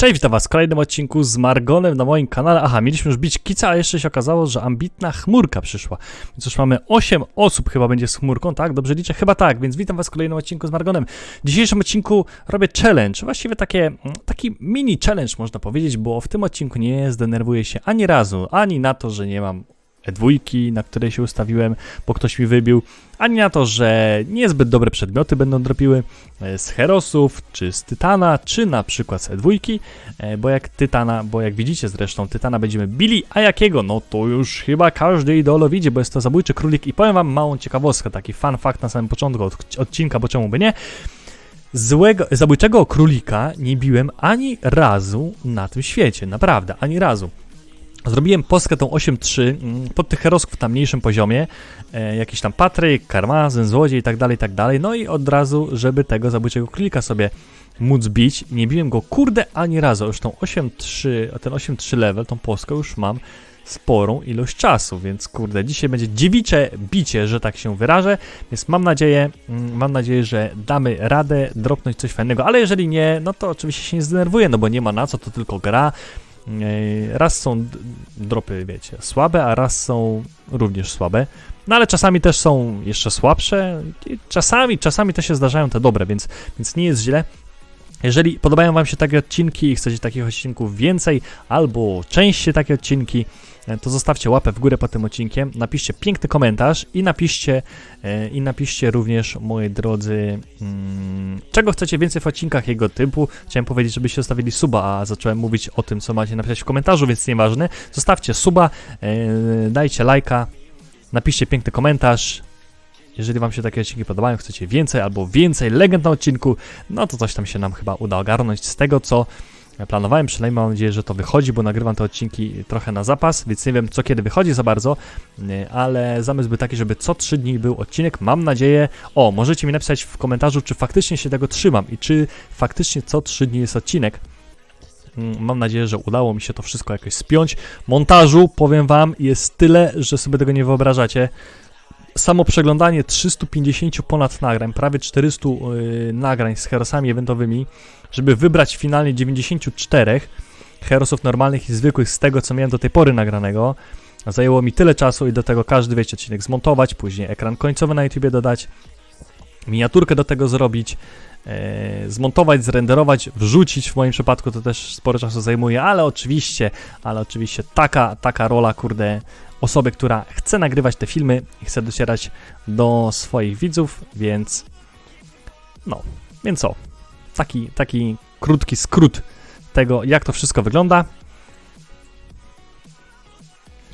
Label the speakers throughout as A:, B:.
A: Cześć, witam was w kolejnym odcinku z Margonem na moim kanale. Aha, mieliśmy już bić kica, a jeszcze się okazało, że ambitna chmurka przyszła. Więc już mamy 8 osób chyba będzie z chmurką, tak? Dobrze liczę? Chyba tak, więc witam was w kolejnym odcinku z Margonem. W dzisiejszym odcinku robię challenge, właściwie takie, taki mini challenge można powiedzieć, bo w tym odcinku nie zdenerwuję się ani razu, ani na to, że nie mam dwójki, na której się ustawiłem, bo ktoś mi wybił, ani na to, że niezbyt dobre przedmioty będą dropiły e, z Herosów, czy z Tytana, czy na przykład z dwójki, e, bo jak Tytana, bo jak widzicie zresztą, Tytana będziemy bili, a jakiego? No to już chyba każdy idolo widzi, bo jest to zabójczy królik i powiem wam małą ciekawostkę, taki fun fact na samym początku od, odcinka, bo czemu by nie? Złego, zabójczego królika nie biłem ani razu na tym świecie, naprawdę, ani razu. Zrobiłem postkę tą 8.3 mm, pod tych herosków na mniejszym poziomie, e, jakiś tam Patryk, Karmazyn, Złodziej i tak dalej, tak dalej, no i od razu, żeby tego zabójczego królika sobie móc bić, nie biłem go kurde ani razu, już tą 8.3, ten 8.3 level, tą postkę już mam sporą ilość czasu, więc kurde, dzisiaj będzie dziewicze bicie, że tak się wyrażę, więc mam nadzieję, mm, mam nadzieję, że damy radę dropnąć coś fajnego, ale jeżeli nie, no to oczywiście się nie zdenerwuję, no bo nie ma na co, to tylko gra, raz są dropy, wiecie, słabe, a raz są również słabe. No ale czasami też są jeszcze słabsze. czasami, czasami to się zdarzają te dobre, więc, więc nie jest źle. Jeżeli podobają Wam się takie odcinki i chcecie takich odcinków więcej, albo częściej takie odcinki, e, to zostawcie łapę w górę pod tym odcinkiem, napiszcie piękny komentarz i napiszcie, e, i napiszcie również, moi drodzy, mm, czego chcecie więcej w odcinkach jego typu. Chciałem powiedzieć, żebyście zostawili suba, a zacząłem mówić o tym, co macie napisać w komentarzu, więc nieważne. Zostawcie suba, e, dajcie lajka, napiszcie piękny komentarz, jeżeli Wam się takie odcinki podobają, chcecie więcej albo więcej legend na odcinku, no to coś tam się nam chyba uda ogarnąć z tego, co planowałem. Przynajmniej mam nadzieję, że to wychodzi, bo nagrywam te odcinki trochę na zapas, więc nie wiem, co kiedy wychodzi za bardzo, ale zamysł był taki, żeby co 3 dni był odcinek. Mam nadzieję, o, możecie mi napisać w komentarzu, czy faktycznie się tego trzymam i czy faktycznie co 3 dni jest odcinek. Mm, mam nadzieję, że udało mi się to wszystko jakoś spiąć. Montażu, powiem Wam, jest tyle, że sobie tego nie wyobrażacie samo przeglądanie 350 ponad nagrań, prawie 400 yy, nagrań z herosami eventowymi, żeby wybrać finalnie 94 herosów normalnych i zwykłych z tego, co miałem do tej pory nagranego, zajęło mi tyle czasu i do tego każdy, wiecie, odcinek zmontować, później ekran końcowy na YouTubie dodać, miniaturkę do tego zrobić, e, zmontować, zrenderować, wrzucić. W moim przypadku to też sporo czasu zajmuje, ale oczywiście, ale oczywiście taka, taka rola, kurde, osoby, która chce nagrywać te filmy i chce docierać do swoich widzów, więc no, więc co, taki, taki krótki skrót tego, jak to wszystko wygląda.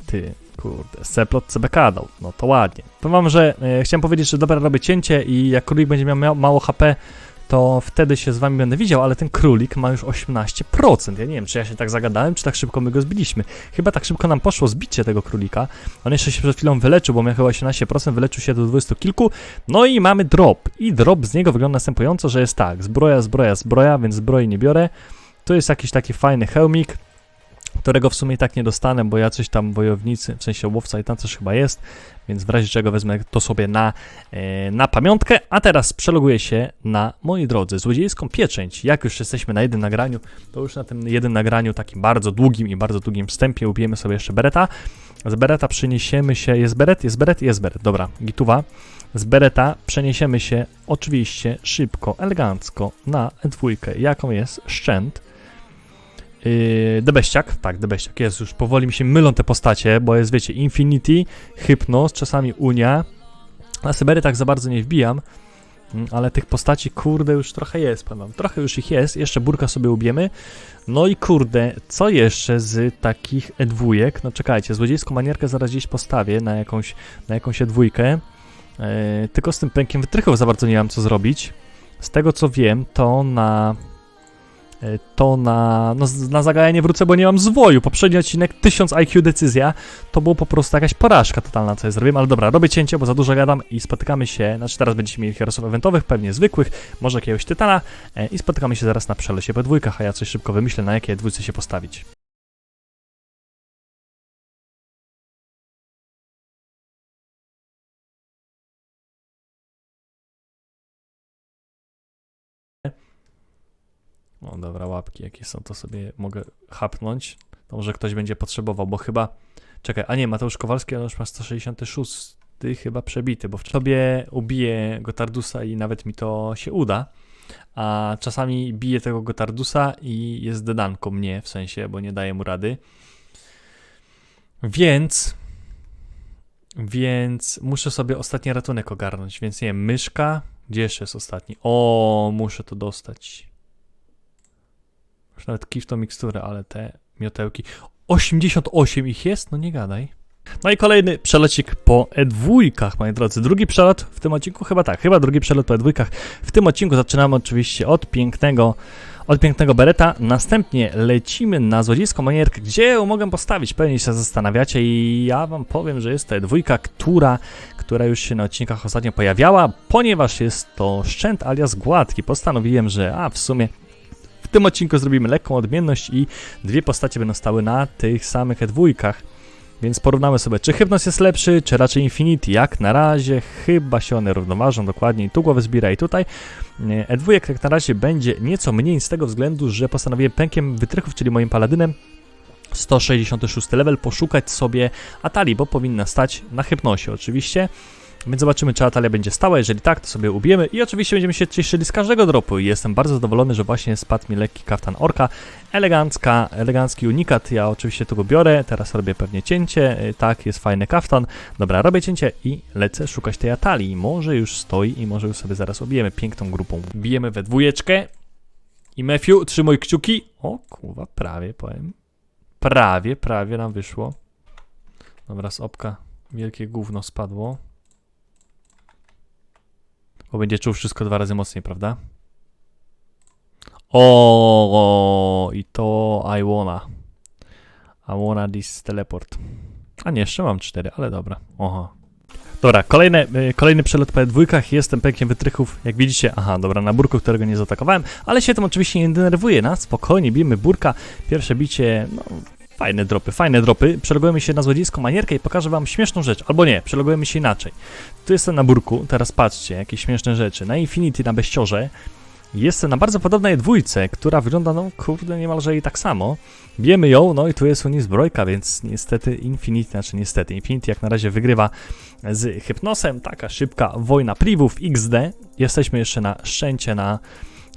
A: Ty, kurde, Seplot CBK dał, no to ładnie. Powiem wam, że e, chciałem powiedzieć, że dobra robię cięcie i jak królik będzie miał mało HP, to wtedy się z wami będę widział, ale ten królik ma już 18%. Ja nie wiem, czy ja się tak zagadałem, czy tak szybko my go zbiliśmy. Chyba tak szybko nam poszło zbicie tego królika. On jeszcze się przed chwilą wyleczył, bo miał chyba 18%, wyleczył się do 20 kilku. No i mamy drop. I drop z niego wygląda następująco, że jest tak, zbroja, zbroja, zbroja, więc zbroi nie biorę. Tu jest jakiś taki fajny hełmik, którego w sumie tak nie dostanę, bo ja coś tam wojownicy, w sensie łowca i tam coś chyba jest, więc w razie czego wezmę to sobie na, e, na pamiątkę. A teraz przeloguję się na, moi drodzy, złodziejską pieczęć. Jak już jesteśmy na jednym nagraniu, to już na tym jednym nagraniu, takim bardzo długim i bardzo długim wstępie, ubijemy sobie jeszcze bereta. Z bereta przeniesiemy się, jest beret, jest beret, jest beret, dobra, gituwa. Z bereta przeniesiemy się oczywiście szybko, elegancko na dwójkę, jaką jest szczęt Yy, Debeściak, tak, Debeściak jest, już powoli mi się mylą te postacie, bo jest, wiecie, Infinity, Hypnos, czasami Unia. Na Sybery tak za bardzo nie wbijam, mm, ale tych postaci, kurde, już trochę jest, powiem Trochę już ich jest, jeszcze Burka sobie ubiemy. No i kurde, co jeszcze z takich edwójek? No czekajcie, złodziejską manierkę zaraz gdzieś postawię na jakąś, na jakąś edwójkę. Yy, tylko z tym pękiem wytrychów za bardzo nie mam co zrobić. Z tego co wiem, to na to na, no, na zagajanie wrócę, bo nie mam zwoju. Poprzedni odcinek 1000 IQ decyzja to było po prostu jakaś porażka totalna, co ja zrobiłem, ale dobra, robię cięcie, bo za dużo gadam i spotykamy się, znaczy teraz będziecie mieli herosów eventowych, pewnie zwykłych, może jakiegoś tytana e, i spotykamy się zaraz na przelesie po dwójkach, a ja coś szybko wymyślę, na jakie dwójce się postawić. O, dobra, łapki jakie są, to sobie mogę hapnąć. To może ktoś będzie potrzebował, bo chyba... Czekaj, a nie, Mateusz Kowalski, ale już ma 166 chyba przebity, bo w sobie ubiję Gotardusa i nawet mi to się uda. A czasami biję tego Gotardusa i jest dedanką mnie, w sensie, bo nie daję mu rady. Więc... Więc muszę sobie ostatni ratunek ogarnąć, więc nie wiem, myszka... Gdzie jeszcze jest ostatni? O, muszę to dostać. Już nawet kif to ale te miotełki. 88 ich jest? No nie gadaj. No i kolejny przelocik po E2, moi drodzy. Drugi przelot w tym odcinku, chyba tak, chyba drugi przelot po E2. W tym odcinku zaczynamy oczywiście od pięknego, od pięknego bereta. Następnie lecimy na złodziejską manierkę, gdzie ją mogę postawić. Pewnie się zastanawiacie i ja wam powiem, że jest to E2, która, która już się na odcinkach ostatnio pojawiała, ponieważ jest to szczęt alias gładki. Postanowiłem, że a w sumie w tym odcinku zrobimy lekką odmienność i dwie postacie będą stały na tych samych E2. Więc porównamy sobie, czy Hypnos jest lepszy, czy raczej Infinity. Jak na razie chyba się one równoważą dokładnie. Tu głowę zbiera i tutaj. E2 jak na razie będzie nieco mniej z tego względu, że postanowiłem pękiem wytrychów, czyli moim paladynem, 166 level, poszukać sobie Atali, bo powinna stać na Hypnosie oczywiście. Więc zobaczymy, czy Atalia będzie stała. Jeżeli tak, to sobie ubijemy. I oczywiście będziemy się cieszyli z każdego dropu. I jestem bardzo zadowolony, że właśnie spadł mi lekki kaftan orka. Elegancka, elegancki unikat. Ja oczywiście tu go biorę. Teraz robię pewnie cięcie. Y, Tak, jest fajny kaftan. Dobra, robię cięcie i lecę szukać tej Atalii. Może już stoi i może już sobie zaraz ubijemy piękną grupą. Bijemy we dwójeczkę. I Matthew, trzymaj kciuki. O kurwa, prawie powiem. Prawie, prawie nam wyszło. Dobra, z opka wielkie gówno spadło. Bo będzie czuł wszystko dwa razy mocniej, prawda? O, i to I wanna. I wanna this teleport. A nie, jeszcze mam cztery, ale dobra. Oha. Dobra, kolejny, y, kolejny przelot po dwójkach. Jestem pękiem wytrychów. Jak widzicie, aha, dobra, na burku, którego nie zaatakowałem, ale się tym oczywiście nie denerwuje. Na spokojnie, bijemy burka. Pierwsze bicie, no, Fajne dropy, fajne dropy. Przelogujemy się na złodziejską manierkę i pokażę wam śmieszną rzecz. Albo nie, przelogujemy się inaczej. Tu jestem na burku, teraz patrzcie, jakie śmieszne rzeczy. Na Infinity, na Beściorze jestem na bardzo podobnej dwójce, która wygląda, no kurde, niemalże i tak samo. Bijemy ją, no i tu jest u niej zbrojka, więc niestety Infinity, znaczy niestety, Infinity jak na razie wygrywa z Hypnosem. Taka szybka wojna privów XD. Jesteśmy jeszcze na szczęcie na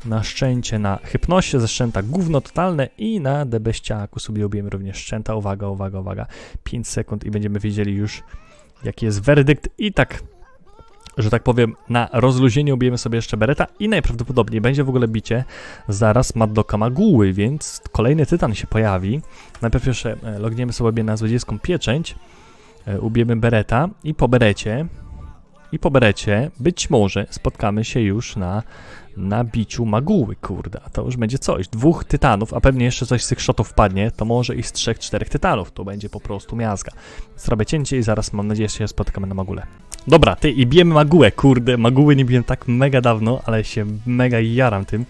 A: na szczęcie na hypnosie, ze szczęta gówno totalne i na debeściaku sobie ubijemy również szczęta. Uwaga, uwaga, uwaga. 5 sekund i będziemy wiedzieli już jaki jest werdykt i tak że tak powiem, na rozluźnienie ubijemy sobie jeszcze bereta i najprawdopodobniej będzie w ogóle bicie zaraz Maddoka Maguły, więc kolejny tytan się pojawi. Najpierw jeszcze e, logniemy sobie na złodziejską pieczęć, e, ubijemy bereta i po berecie i po berecie być może spotkamy się już na na biciu Maguły, kurde, to już będzie coś. Dwóch tytanów, a pewnie jeszcze coś z tych shotów wpadnie, to może i z trzech, czterech tytanów, to będzie po prostu miazga. Zrobię cięcie i zaraz mam nadzieję, że się spotykamy na Magule. Dobra, ty i bijemy Magułę, kurde, Maguły nie biłem tak mega dawno, ale się mega jaram tym.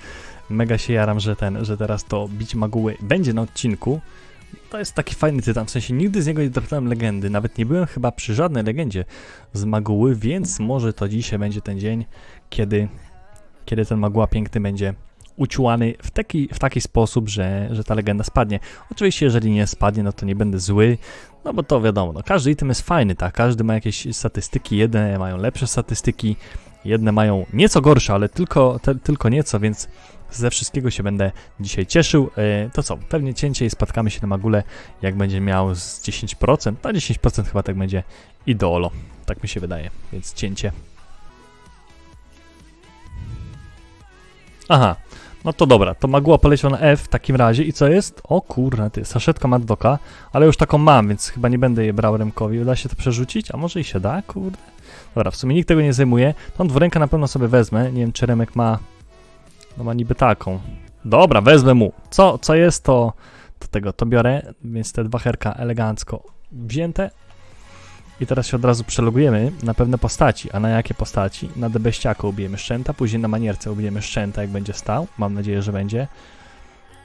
A: Mega się jaram, że ten, że teraz to bić Maguły będzie na odcinku. To jest taki fajny tytan, w sensie nigdy z niego nie trafiłem legendy, nawet nie byłem chyba przy żadnej legendzie z Maguły, więc może to dzisiaj będzie ten dzień, kiedy kiedy ten Magła piękny będzie uciłany w taki, w taki sposób, że, że ta legenda spadnie. Oczywiście, jeżeli nie spadnie, no to nie będę zły, no bo to wiadomo, no każdy item jest fajny, tak? Każdy ma jakieś statystyki, jedne mają lepsze statystyki, jedne mają nieco gorsze, ale tylko, te, tylko nieco, więc ze wszystkiego się będę dzisiaj cieszył. E, to co, pewnie cięcie i spotkamy się na Magule, jak będzie miał z 10%, na 10% chyba tak będzie idolo, tak mi się wydaje, więc cięcie. Aha, no to dobra, to Magua poleciał na F w takim razie i co jest? O kurna, ty, saszetka Maddoka, ale już taką mam, więc chyba nie będę je brał rękowi. Da się to przerzucić? A może i się da, kurde? Dobra, w sumie nikt tego nie zajmuje. Tą dwurękę na pewno sobie wezmę. Nie wiem, czy Remek ma... No ma niby taką. Dobra, wezmę mu. Co, co jest, to, to tego, to biorę, więc te dwa herka elegancko wzięte. I teraz się od razu przelogujemy na pewne postaci. A na jakie postaci? Na debeściaku ubijemy szczęta, później na manierce ubijemy szczęta, jak będzie stał. Mam nadzieję, że będzie.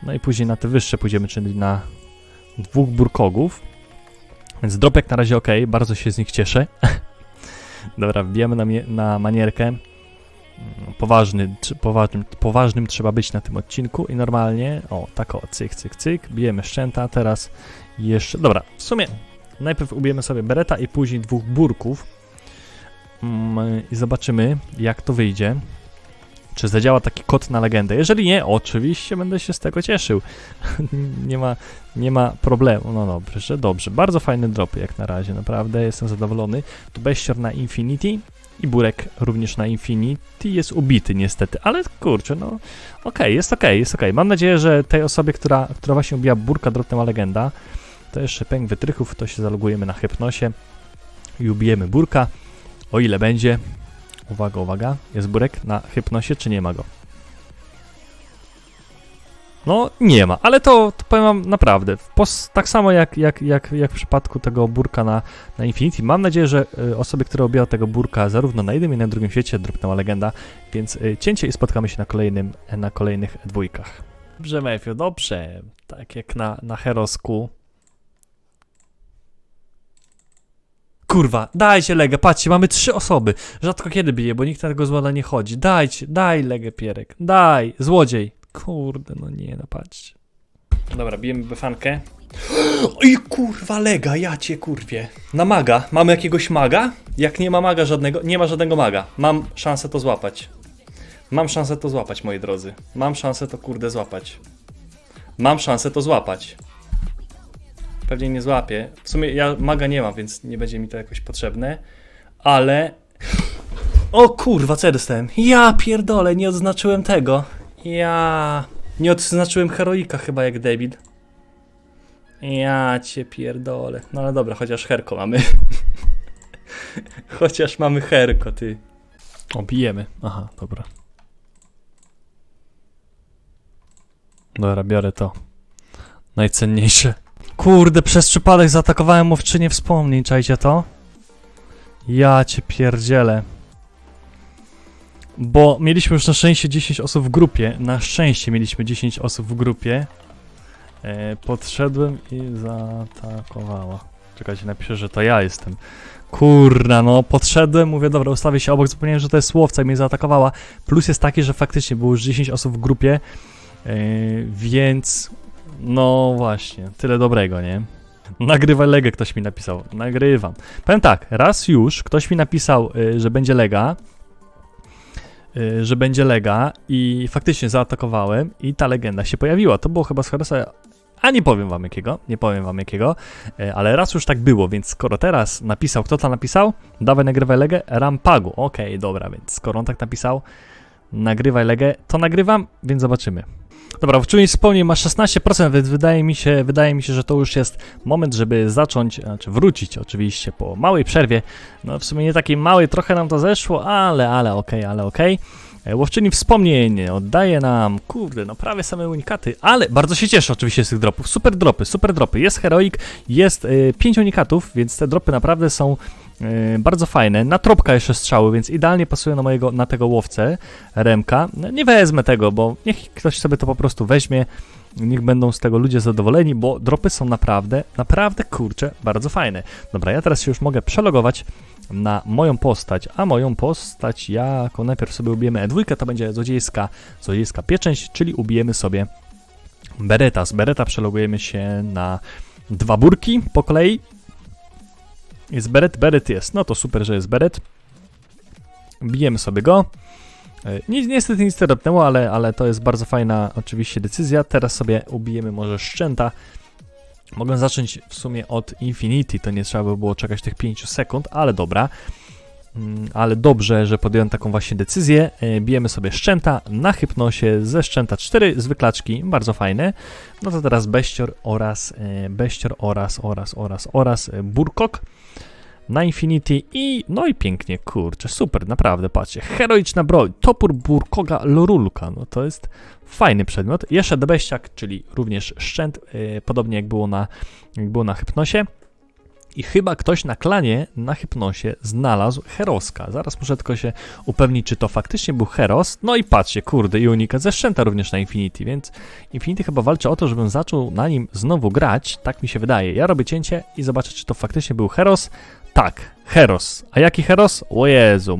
A: No i później na te wyższe pójdziemy, czyli na dwóch burkogów. Więc drop jak na razie ok, bardzo się z nich cieszę. Dobra, wbijamy na, na manierkę. mm, poważny, poważnym, poważnym trzeba być na tym odcinku i normalnie, o, tak o, cyk, cyk, cyk, bijemy szczęta, teraz jeszcze, dobra, w sumie najpierw ubijemy sobie bereta i później dwóch burków mm, i zobaczymy, jak to wyjdzie. Czy zadziała taki kod na legendę? Jeżeli nie, oczywiście będę się z tego cieszył. nie, ma, nie ma problemu. No dobrze, dobrze. Bardzo fajny drop jak na razie, naprawdę jestem zadowolony. Tu Bestior na Infinity i Burek również na Infinity jest ubity niestety, ale kurczę, no okej, jest okej, jest okej. Mam nadzieję, że tej osobie, która, która właśnie ubija Burka, dropnęła legenda, to jeszcze pęk wytrychów, to się zalogujemy na Hypnosie i ubijemy Burka, o ile będzie. Uwaga, uwaga, jest Burek na Hypnosie, czy nie ma go? No, nie ma, ale to, to powiem wam naprawdę, tak samo jak, jak, jak, jak w przypadku tego burka na, na Infinity, mam nadzieję, że y, osoby, które obijały tego burka zarówno na jednym, jak i na drugim świecie, dropnęła legenda, więc y, cięcie i spotkamy się na, kolejnym, na kolejnych dwójkach. Dobrze, Mefio, dobrze, tak jak na, na Herosku. Kurwa, dajcie legę, patrzcie, mamy trzy osoby. Rzadko kiedy bije, bo nikt na tego złota nie chodzi. Dajcie, daj legę, Pierek, daj, złodziej. Kurde, no nie, no patrzcie. Dobra, bijemy befankę. Oj, kurwa, lega, ja cię kurwie. Na maga. Mamy jakiegoś maga? Jak nie ma maga żadnego, nie ma żadnego maga. Mam szansę to złapać. Mam szansę to złapać, moi drodzy. Mam szansę to kurde złapać. Mam szansę to złapać. Pewnie nie złapię. W sumie ja maga nie mam, więc nie będzie mi to jakoś potrzebne. Ale... O kurwa, co ja dostałem? Ja pierdolę, nie odznaczyłem tego. Ja... Nie odznaczyłem heroika chyba jak debil. Ja cię pierdolę. No ale dobra, chociaż herko mamy. chociaż mamy herko, ty. Obijemy. Aha, dobra. Dobra, biorę to. Najcenniejsze. Kurde, przez przypadek zaatakowałem łowczynię wspomnień, czajcie to? Ja cię pierdzielę. Bo mieliśmy już na szczęście 10 osób w grupie. Na szczęście mieliśmy 10 osób w grupie. E, podszedłem i zaatakowała. Czekajcie, napiszę, że to ja jestem. Kurna, no podszedłem, mówię, dobra, ustawię się obok, zapomniałem, że to jest łowca i mnie zaatakowała. Plus jest taki, że faktycznie było już 10 osób w grupie, e, więc no właśnie, tyle dobrego, nie? Nagrywaj legę, ktoś mi napisał. Nagrywam. Powiem tak, raz już ktoś mi napisał, y, że będzie lega, y, że będzie lega i faktycznie zaatakowałem i ta legenda się pojawiła. To było chyba z Horesa, a nie powiem wam jakiego, nie powiem wam jakiego, y, ale raz już tak było, więc skoro teraz napisał, kto to napisał? Dawaj nagrywaj legę, Rampagu. Okej, dobra, więc skoro on tak napisał, nagrywaj legę, to nagrywam, więc zobaczymy. Dobra, w czymś ma 16%, więc wydaje mi się, wydaje mi się, że to już jest moment, żeby zacząć, znaczy wrócić oczywiście po małej przerwie. No w sumie nie takiej małej, trochę nam to zeszło, ale, ale okej, ale okej. E, Łowczyni wspomnień oddaje nam, kurde, no prawie same unikaty, ale bardzo się cieszę oczywiście z tych dropów. Super dropy, super dropy. Jest heroik, jest y, 5 unikatów, więc te dropy naprawdę są y, bardzo fajne. Na tropka jeszcze strzały, więc idealnie pasują na mojego, na tego łowcę, Remka. No, nie wezmę tego, bo niech ktoś sobie to po prostu weźmie. Niech będą z tego ludzie zadowoleni, bo dropy są naprawdę, naprawdę kurcze, bardzo fajne. Dobra, ja teraz się już mogę przelogować na moją postać, a moją postać jako najpierw sobie ubijemy E2, to będzie złodziejska, złodziejska pieczęć, czyli ubijemy sobie Bereta. Z Bereta przelogujemy się na dwa burki po kolei. Jest Beret, Beret jest, no to super, że jest Beret. Bijemy sobie go. E, Ni, niestety nic nie dropnęło, ale, ale to jest bardzo fajna oczywiście decyzja. Teraz sobie ubijemy może szczęta. Mogę zacząć w sumie od Infinity, to nie trzeba by było czekać tych 5 sekund, ale dobra. Mm, Ale dobrze, że podjąłem taką właśnie decyzję. E, Bijemy sobie szczęta na hypnosie ze szczęta 4 zwyklaczki, bardzo fajne. No to teraz Bestior oraz e, Bestior oraz oraz oraz oraz Burkok na Infinity i no i pięknie, kurczę, super, naprawdę, patrzcie, heroiczna broń, topór Burkoga Lorulka, no to jest fajny przedmiot. Jeszcze Debeściak, czyli również szczęt, e, podobnie jak było na, jak było na Hypnosie. I chyba ktoś na klanie na hypnosie znalazł Heroska. Zaraz muszę tylko się upewnić, czy to faktycznie był Heros. No i patrzcie, kurde, i unika ze szczęta również na Infinity, więc Infinity chyba walczy o to, żebym zaczął na nim znowu grać. Tak mi się wydaje. Ja robię cięcie i zobaczę, czy to faktycznie był Heros. Tak, Heros. A jaki Heros? O Jezu,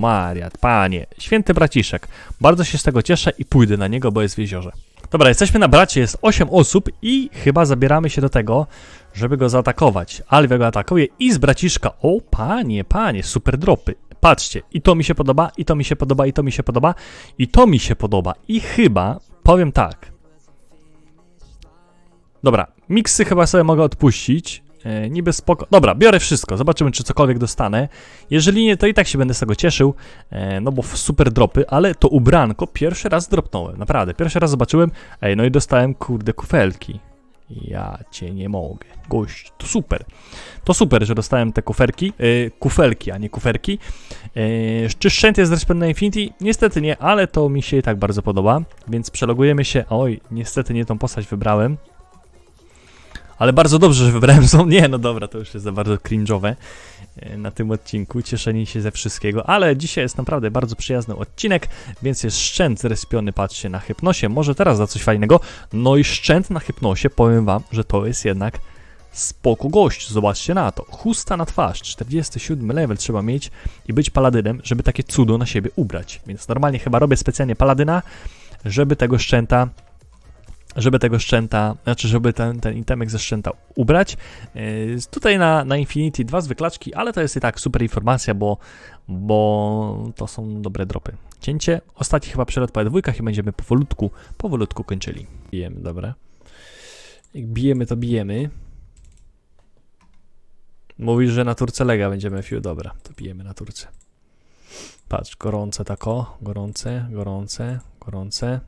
A: panie, święty braciszek. Bardzo się z tego cieszę i pójdę na niego, bo jest w jeziorze. Dobra, jesteśmy na bracie, jest 8 osób i chyba zabieramy się do tego, żeby go zaatakować. Alwia go atakuje i z braciszka. O, panie, panie, super dropy. Patrzcie, i to mi się podoba, i to mi się podoba, i to mi się podoba, i to mi się podoba. I chyba, powiem tak. Dobra, miksy chyba sobie mogę odpuścić. E, niby spoko. Dobra, biorę wszystko, zobaczymy, czy cokolwiek dostanę. Jeżeli nie, to i tak się będę z tego cieszył, e, no bo super dropy, ale to ubranko pierwszy raz dropnąłem, naprawdę. Pierwszy raz zobaczyłem, ej, no i dostałem, kurde, kufelki. Ja cię nie mogę. Gość, to super. To super, że dostałem te kuferki, e, kufelki, a nie kuferki. E, czy szczęt jest Respect na Infinity? Niestety nie, ale to mi się i tak bardzo podoba, więc przelogujemy się. Oj, niestety nie tą postać wybrałem. Ale bardzo dobrze, że wybrałem są. Nie, no dobra, to już jest za bardzo cringe'owe e, na tym odcinku. Cieszenie się ze wszystkiego, ale dzisiaj jest naprawdę bardzo przyjazny odcinek, więc jest szczęt zrespiony, patrzcie, na hypnosie. Może teraz za coś fajnego. No i szczęt na hypnosie, powiem wam, że to jest jednak spoko gość. Zobaczcie na to. Chusta na twarz, 47 level trzeba mieć i być paladynem, żeby takie cudo na siebie ubrać. Więc normalnie chyba robię specjalnie paladyna, żeby tego szczęta żeby tego szczęta, znaczy żeby ten, ten itemek ze szczęta ubrać. Yy, tutaj na, na Infinity dwa zwyklaczki, ale to jest i tak super informacja, bo, bo to są dobre dropy. Cięcie, ostatni chyba przelot po dwójkach i będziemy powolutku, powolutku kończyli. Bijemy, dobra. Jak bijemy, to bijemy. Mówisz, że na turce lega będziemy fiu, dobra, to bijemy na turce. Patrz, gorące tako, gorące, gorące, gorące.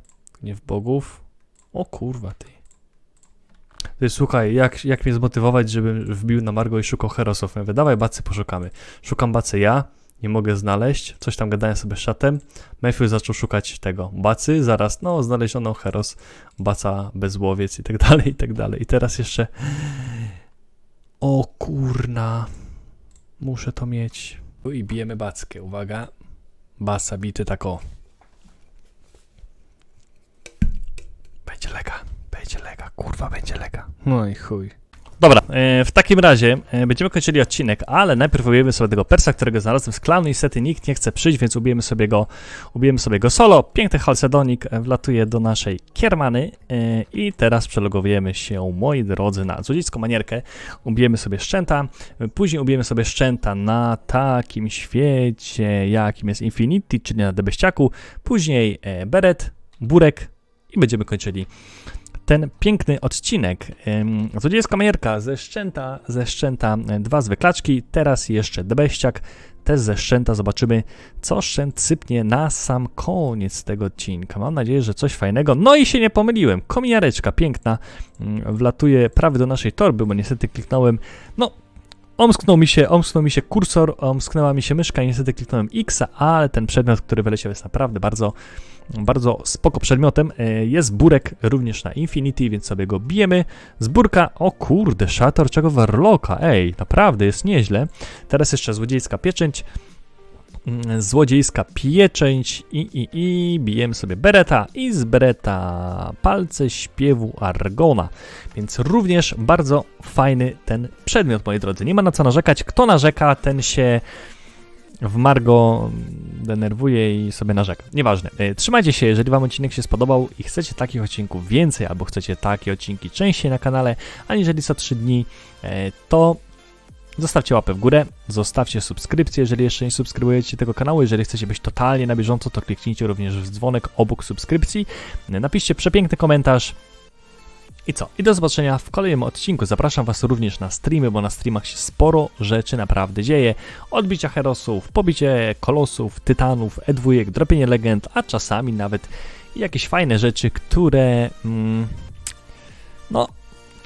A: Gniew bogów, o kurwa ty. Ty, słuchaj, jak, jak mnie zmotywować, żebym wbił na Margo i szukał herosów? Mówię, dawaj bacy poszukamy. Szukam bacy ja, nie mogę znaleźć, coś tam gadałem sobie szatem. Matthew zaczął szukać tego bacy, zaraz, no, znaleziono heros, baca bezłowiec i tak dalej, i tak dalej. I teraz jeszcze... O kurna, muszę to mieć. I bijemy backę, uwaga. Basa bity tak o. Będzie lega, będzie lega, kurwa będzie lega. No i chuj. Dobra, e, w takim razie e, będziemy kończyli odcinek, ale najpierw ubijemy sobie tego persa, którego znalazłem z klanu. Niestety nikt nie chce przyjść, więc ubijemy sobie go, ubijemy sobie go solo. Piękny halcedonik e, wlatuje do naszej kiermany e, i teraz przelogowujemy się, moi drodzy, na złodziejską manierkę. Ubijemy sobie szczęta, później ubijemy sobie szczęta na takim świecie, jakim jest Infinity, czyli na debeściaku. Później e, beret, burek, i będziemy kończyli ten piękny odcinek. Złodziejska majerka ze szczęta, ze szczęta e, dwa zwyklaczki, teraz jeszcze debeściak, też ze szczęta. Zobaczymy, co szczęt sypnie na sam koniec tego odcinka. Mam nadzieję, że coś fajnego. No i się nie pomyliłem. Kominiareczka piękna ym, wlatuje prawie do naszej torby, bo niestety kliknąłem, no Omsknął mi się, omsknął mi się kursor, omsknęła mi się myszka niestety kliknąłem X, ale ten przedmiot, który wyleciał jest naprawdę bardzo, bardzo spoko przedmiotem. E, Jest burek również na Infinity, więc sobie go bijemy. Z burka, o kurde, szator czego warlocka, ej, naprawdę jest nieźle. Teraz jeszcze złodziejska pieczęć. Mm, Złodziejska pieczęć i, i, i bijemy sobie bereta i z bereta palce śpiewu Argona. Więc również bardzo fajny ten przedmiot, moi drodzy. Nie ma na co narzekać. Kto narzeka, ten się w Margo denerwuje i sobie narzeka. Nieważne. E, Trzymajcie się, jeżeli Wam odcinek się spodobał i chcecie takich odcinków więcej, albo chcecie takie odcinki częściej na kanale, aniżeli co 3 dni, e, to Zostawcie łapę w górę, zostawcie subskrypcję, jeżeli jeszcze nie subskrybujecie tego kanału. Jeżeli chcecie być totalnie na bieżąco, to kliknijcie również w dzwonek obok subskrypcji. Napiszcie przepiękny komentarz. I co? I do zobaczenia w kolejnym odcinku. Zapraszam Was również na streamy, bo na streamach się sporo rzeczy naprawdę dzieje. Odbicia herosów, pobicie kolosów, tytanów, E2, dropienie legend, a czasami nawet jakieś fajne rzeczy, które... Mm, no,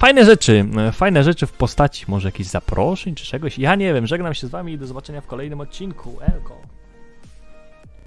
A: Fajne rzeczy, e, fajne rzeczy w postaci może jakichś zaproszeń czy czegoś. Ja nie wiem, żegnam się z wami i do zobaczenia w kolejnym odcinku. Elko.